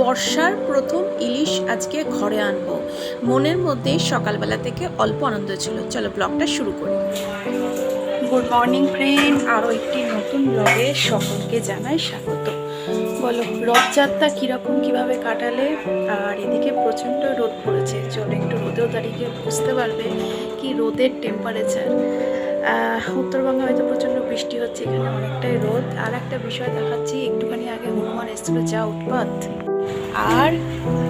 বর্ষার প্রথম ইলিশ আজকে ঘরে আনব। মনের মধ্যেই সকালবেলা থেকে অল্প আনন্দ ছিল। চলো ব্লগটা শুরু করি। গুড মর্নিং ফ্রেন্ড আরও একটি নতুন ব্লগে সকলকে জানাই স্বাগত। বলো, রথযাত্রা কীরকম, কীভাবে কাটালে? আর এদিকে প্রচণ্ড রোদ পড়েছে। চলো একটু রোদেও দাঁড়িয়ে বুঝতে পারবে কি রোদের টেম্পারেচার উত্তরবঙ্গে হয়তো প্রচণ্ড বৃষ্টি হচ্ছে, এখানে অনেকটাই রোদ। আর একটা বিষয় দেখাচ্ছি, একটুখানি আগে হনুমান এসেছিল যা উৎপাত। আর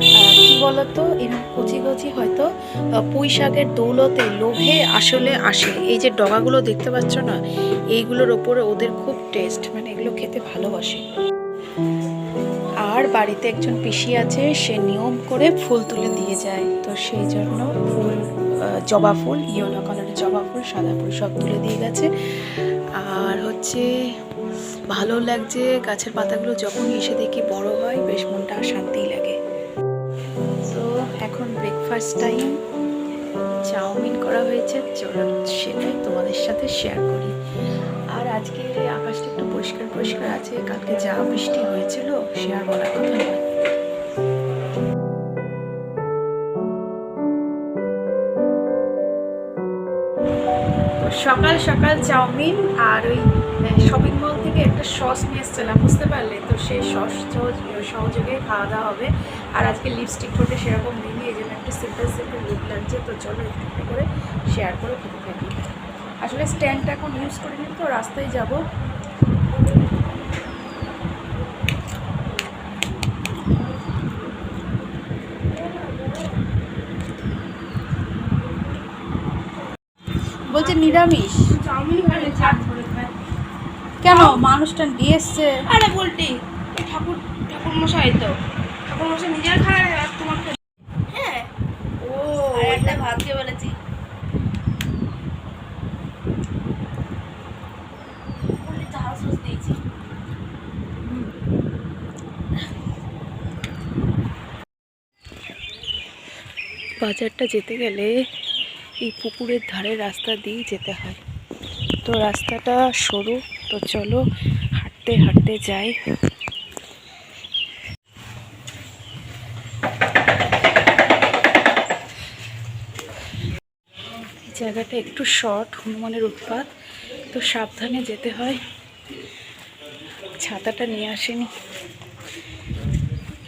কি বলতো এরকম কচি কচি হয়তো পুঁই শাকের দৌলতে লোভে আসলে আসে। এই যে ডগাগুলো দেখতে পাচ্ছ না, এইগুলোর ওপরে ওদের খুব টেস্ট মানে এগুলো খেতে ভালোবাসে। আর বাড়িতে একজন পিসি আছে, সে নিয়ম করে ফুল তুলে দিয়ে যায়। তো সেই জন্য ফুল জবা ফুল, ইয়েলো কালারের জবা ফুল, সাদা ফুল সব তুলে দিয়ে গেছে। আর হচ্ছে ভালো লাগছে গাছের পাতাগুলো যখনই এসে দেখি বড় হয়, বেশ মনটা শান্তিই লাগে। তো এখন ব্রেকফাস্ট টাইম চাউমিন করা হয়েছে, চলো সেটাই তোমাদের সাথে শেয়ার করি। আর আজকে আকাশটা একটু পরিষ্কার পরিষ্কার আছে, কালকে যা বৃষ্টি হয়েছিল সে আর বলার কথা নয়। সকাল সকাল চাউমিন আর ওই শপিং মল থেকে একটা সস নিয়ে এসেছিলাম, বুঝতে পারলে? তো সেই সস সহযোগে খাওয়া দাওয়া হবে। আর আজকে লিপস্টিক ঠোঁটে সেরকম দিইনি এই জন্য একটু সিম্পল সিম্পল লুক লাগছে তো চলো একটু একটু করে শেয়ার করে খেতে থাকি। আসলে স্ট্যান্ডটা এখন ইউজ করিনি, তো রাস্তায় যাব। বলছে নিরামিষ। কেন? মানুষটা দিয়ে এসছে। আরে বলটি ঠাকুর ঠাকুর মশাই তো। ঠাকুর মশাই নিজের খায় আর তোমাকে হ্যাঁ। ও একটা বলেছি। বাজারটা যেতে গেলে এই পুকুরের ধারে রাস্তা দিয়েই যেতে হয়। তো রাস্তাটা সরু, তো চলো হাঁটতে হাঁটতে যাই। জায়গাটা একটু শর্ট, হনুমানের উৎপাত, তো সাবধানে যেতে হয়। ছাতাটা নিয়ে আসেনি।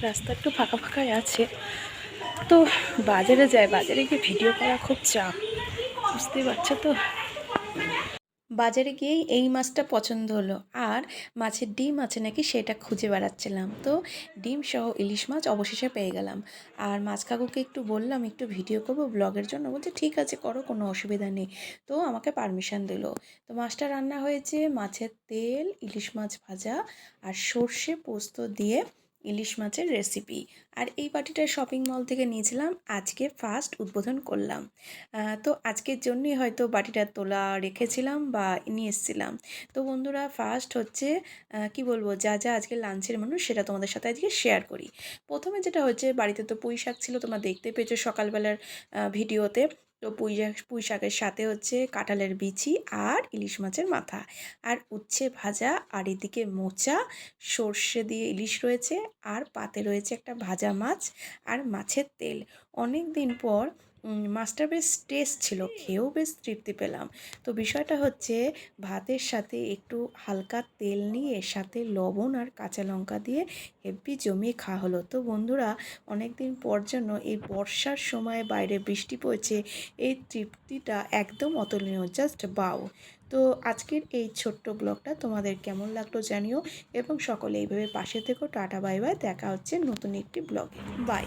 রাস্তা একটু ফাঁকা ফাঁকাই আছে। তো বাজারে যায়, বাজারে গিয়ে ভিডিও করা খুব চাপ, বুঝতেই পারছ তো? বাজারে গিয়েই এই মাছটা পছন্দ হলো, আর মাছের ডিম আছে নাকি সেটা খুঁজে বেড়াচ্ছিলাম। তো ডিম সহ ইলিশ মাছ অবশেষে পেয়ে গেলাম। আর মাছ কাকুকে একটু বললাম, একটু ভিডিও করব ব্লগের জন্য, বলছে, ঠিক আছে, করো, কোনো অসুবিধা নেই। তো আমাকে পারমিশন দিল। তো মাছটা রান্না হয়েছে মাছের তেল, ইলিশ মাছ ভাজা, আর সর্ষে পোস্ত দিয়ে ইলিশ মাছের রেসিপি আর এই বাটিটা শপিং মল থেকে নিয়েছিলাম, আজকে ফার্স্ট উদ্বোধন করলাম। তো আজকের জন্যই হয়তো বাটিটা তোলা রেখেছিলাম বা নিয়ে এসেছিলাম। তো বন্ধুরা ফার্স্ট হচ্ছে কি বলব, যা যা আজকে লাঞ্চের মানুষ সেটা তোমাদের সাথে আজকে শেয়ার করি। প্রথমে যেটা হচ্ছে, বাড়িতে তো পুঁই শাক ছিল, তোমরা দেখতে পেয়েছ সকালবেলার ভিডিওতে তো পুঁই পুঁই শাকের সাথে হচ্ছে কাঁঠালের বিচি আর ইলিশ মাছের মাথা। আর উচ্ছে ভাজা আর এদিকে মোচা, সর্ষে দিয়ে ইলিশ রয়েছে আর পাতে রয়েছে একটা ভাজা মাছ আর মাছের তেল। অনেক দিন পর মাছটা বেশ টেস্ট ছিল, খেয়েও বেশ তৃপ্তি পেলাম। তো বিষয়টা হচ্ছে, ভাতের সাথে একটু হালকা তেল নিয়ে, সাথে লবণ আর কাঁচা লঙ্কা দিয়ে হেভি জমিয়ে খাওয়া হলো। তো বন্ধুরা অনেক দিন পর জন্য এই বর্ষার সময় বাইরে বৃষ্টি পড়ছে, এই তৃপ্তিটা একদম অতুলনীয় জাস্ট বাউ। তো আজকের এই ছোট্ট ব্লগটা তোমাদের কেমন লাগল জানিও এবং সকলে এইভাবে পাশে থেকো। টাটা, বাই বাই, দেখা হচ্ছে নতুন একটি ব্লগে। বাই।